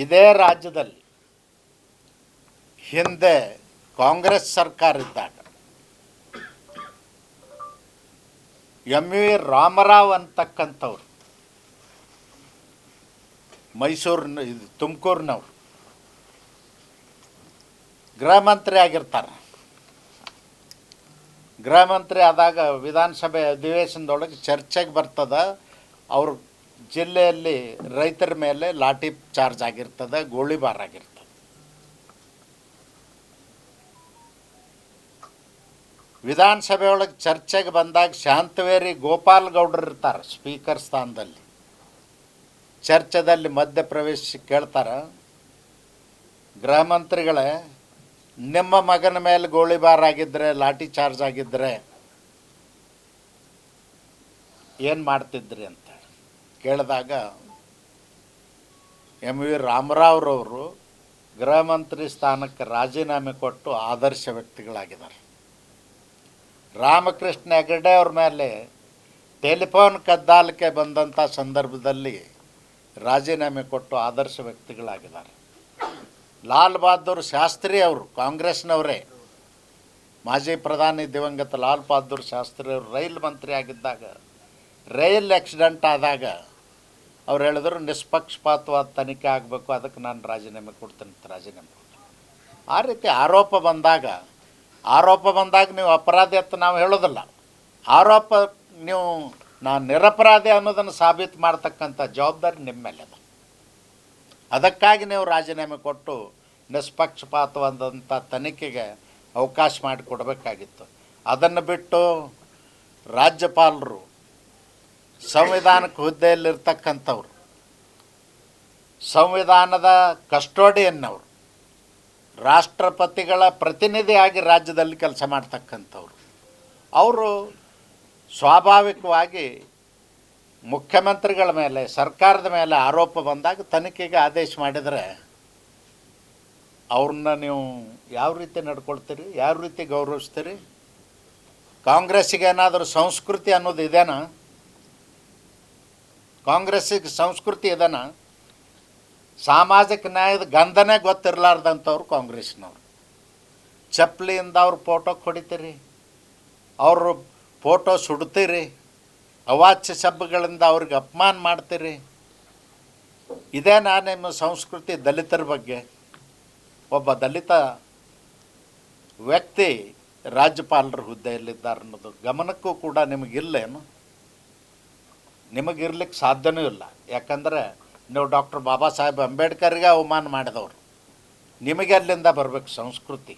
ಇದೇ ರಾಜ್ಯದಲ್ಲಿ ಹಿಂದೆ ಕಾಂಗ್ರೆಸ್ ಸರ್ಕಾರ ಇದ್ದಾಗ ಎಂ ವಿ ರಾಮರಾವ್ ಅಂತಕ್ಕಂಥವ್ರು, ಮೈಸೂರಿನ, ಇದು ತುಮಕೂರಿನವ್ರು, ಗೃಹ ಮಂತ್ರಿ ಆಗಿರ್ತಾರೆ. ಗೃಹ ಮಂತ್ರಿ ಆದಾಗ ವಿಧಾನಸಭೆ ಅಧಿವೇಶನದೊಳಗೆ ಚರ್ಚೆಗೆ ಬರ್ತದ, ಅವ್ರ ಜಿಲ್ಲೆಯಲ್ಲಿ ರೈತರ ಮೇಲೆ ಲಾಠಿ ಚಾರ್ಜ್ ಆಗಿರ್ತದೆ ಗೋಳಿಬಾರ್ ಆಗಿರ್ತದೆ. ವಿಧಾನಸಭೆಯೊಳಗೆ ಚರ್ಚೆಗೆ ಬಂದಾಗ ಶಾಂತವೇರಿ ಗೋಪಾಲ್ ಗೌಡ್ರು ಇರ್ತಾರೆ ಸ್ಪೀಕರ್ ಸ್ಥಾನದಲ್ಲಿ. ಚರ್ಚೆದಲ್ಲಿ ಮಧ್ಯಪ್ರವೇಶಿಸಿ ಕೇಳ್ತಾರೆ. ಗೃಹ ನಿಮ್ಮ ಮಗನ ಮೇಲೆ ಗೋಳಿಬಾರ್ ಆಗಿದ್ದರೆ ಲಾಠಿ ಚಾರ್ಜ್ ಆಗಿದ್ದರೆ ಏನು ಮಾಡ್ತಿದ್ರಿ ಅಂತ. ಕೇಳಿದಾಗ ಎಂ ವಿ ರಾಮರಾವ್ರವರು ಗೃಹ ಮಂತ್ರಿ ಸ್ಥಾನಕ್ಕೆ ರಾಜೀನಾಮೆ ಕೊಟ್ಟು ಆದರ್ಶ ವ್ಯಕ್ತಿಗಳಾಗಿದ್ದಾರೆ. ರಾಮಕೃಷ್ಣ ಹೆಗಡೆ ಅವ್ರ ಮೇಲೆ ಟೆಲಿಫೋನ್ ಕದ್ದಾಲಿಕೆ ಬಂದಂಥ ಸಂದರ್ಭದಲ್ಲಿ ರಾಜೀನಾಮೆ ಕೊಟ್ಟು ಆದರ್ಶ ವ್ಯಕ್ತಿಗಳಾಗಿದ್ದಾರೆ. ಲಾಲ್ ಬಹದ್ದೂರ್ ಶಾಸ್ತ್ರಿ ಅವರು, ಕಾಂಗ್ರೆಸ್ನವರೇ, ಮಾಜಿ ಪ್ರಧಾನಿ ದಿವಂಗತ ಲಾಲ್ ಬಹದ್ದೂರ್ ಶಾಸ್ತ್ರಿ ಅವರು ರೈಲ್ ಮಂತ್ರಿ ಆಗಿದ್ದಾಗ ರೈಲ್ ಆಕ್ಸಿಡೆಂಟ್ ಆದಾಗ ಅವ್ರು ಹೇಳಿದ್ರು ನಿಷ್ಪಕ್ಷಪಾತವಾದ ತನಿಖೆ ಆಗಬೇಕು, ಅದಕ್ಕೆ ನಾನು ರಾಜೀನಾಮೆ ಕೊಡ್ತೀನಿ ರಾಜೀನಾಮೆ ಕೊಟ್ಟೆ. ಆ ರೀತಿ ಆರೋಪ ಬಂದಾಗ ಆರೋಪ ಬಂದಾಗ ನೀವು ಅಪರಾಧಿ ಅಂತ ನಾವು ಹೇಳೋದಿಲ್ಲ. ಆರೋಪ ನೀವು, ನಾನು ನಿರಪರಾಧಿ ಅನ್ನೋದನ್ನು ಸಾಬೀತು ಮಾಡ್ತಕ್ಕಂಥ ಜವಾಬ್ದಾರಿ ನಿಮ್ಮ ಅದಕ್ಕಾಗಿ ನೀವು ರಾಜೀನಾಮೆ ಕೊಟ್ಟು ನಿಷ್ಪಕ್ಷಪಾತವಾದಂಥ ತನಿಖೆಗೆ ಅವಕಾಶ ಮಾಡಿಕೊಡ್ಬೇಕಾಗಿತ್ತು. ಅದನ್ನು ಬಿಟ್ಟು ರಾಜ್ಯಪಾಲರು ಸಂವಿಧಾನಕ್ಕೆ ಹುದ್ದೆಯಲ್ಲಿರ್ತಕ್ಕಂಥವ್ರು, ಸಂವಿಧಾನದ ಕಸ್ಟೋಡಿಯನ್ನವರು, ರಾಷ್ಟ್ರಪತಿಗಳ ಪ್ರತಿನಿಧಿಯಾಗಿ ರಾಜ್ಯದಲ್ಲಿ ಕೆಲಸ ಮಾಡ್ತಕ್ಕಂಥವ್ರು. ಅವರು ಸ್ವಾಭಾವಿಕವಾಗಿ ಮುಖ್ಯಮಂತ್ರಿಗಳ ಮೇಲೆ, ಸರ್ಕಾರದ ಮೇಲೆ ಆರೋಪ ಬಂದಾಗ ತನಿಖೆಗೆ ಆದೇಶ ಮಾಡಿದರೆ ಅವ್ರನ್ನ ನೀವು ಯಾವ ರೀತಿ ನಡ್ಕೊಳ್ತೀರಿ, ಯಾವ ರೀತಿ ಗೌರವಿಸ್ತೀರಿ? ಕಾಂಗ್ರೆಸ್ಸಿಗೆ ಏನಾದರೂ ಸಂಸ್ಕೃತಿ ಅನ್ನೋದು ಇದೆನಾ ಕಾಂಗ್ರೆಸ್ಸಿಗೆ ಸಂಸ್ಕೃತಿ ಇದನ್ನು ಸಾಮಾಜಿಕ ನ್ಯಾಯದ ಗಂಧನೇ ಗೊತ್ತಿರಲಾರ್ದಂಥವ್ರು ಕಾಂಗ್ರೆಸ್ನವ್ರು. ಚಪ್ಪಲಿಯಿಂದ ಅವ್ರ ಫೋಟೋ ಹೊಡಿತೀರಿ ಅವರು ಫೋಟೋ ಸುಡ್ತೀರಿ, ಅವಾಚ್ಯ ಶಬ್ದಗಳಿಂದ ಅವ್ರಿಗೆ ಅಪಮಾನ ಮಾಡ್ತೀರಿ. ಇದೇ ನಾನು ನಿಮ್ಮ ಸಂಸ್ಕೃತಿ ದಲಿತರ ಬಗ್ಗೆ. ಒಬ್ಬ ದಲಿತ ವ್ಯಕ್ತಿ ರಾಜ್ಯಪಾಲರ ಹುದ್ದೆಯಲ್ಲಿದ್ದಾರೆ ಅನ್ನೋದು ಗಮನಕ್ಕೂ ಕೂಡ ನಿಮಗಿಲ್ಲೇನು? ನಿಮಗಿರ್ಲಿಕ್ಕೆ ಸಾಧ್ಯನೂ ಇಲ್ಲ. ಯಾಕಂದರೆ ನೀವು ಡಾಕ್ಟರ್ ಬಾಬಾ ಸಾಹೇಬ್ ಅಂಬೇಡ್ಕರ್ಗೆ ಅವಮಾನ ಮಾಡಿದವರು. ನಿಮಗೆ ಅಲ್ಲಿಂದ ಬರಬೇಕು ಸಂಸ್ಕೃತಿ.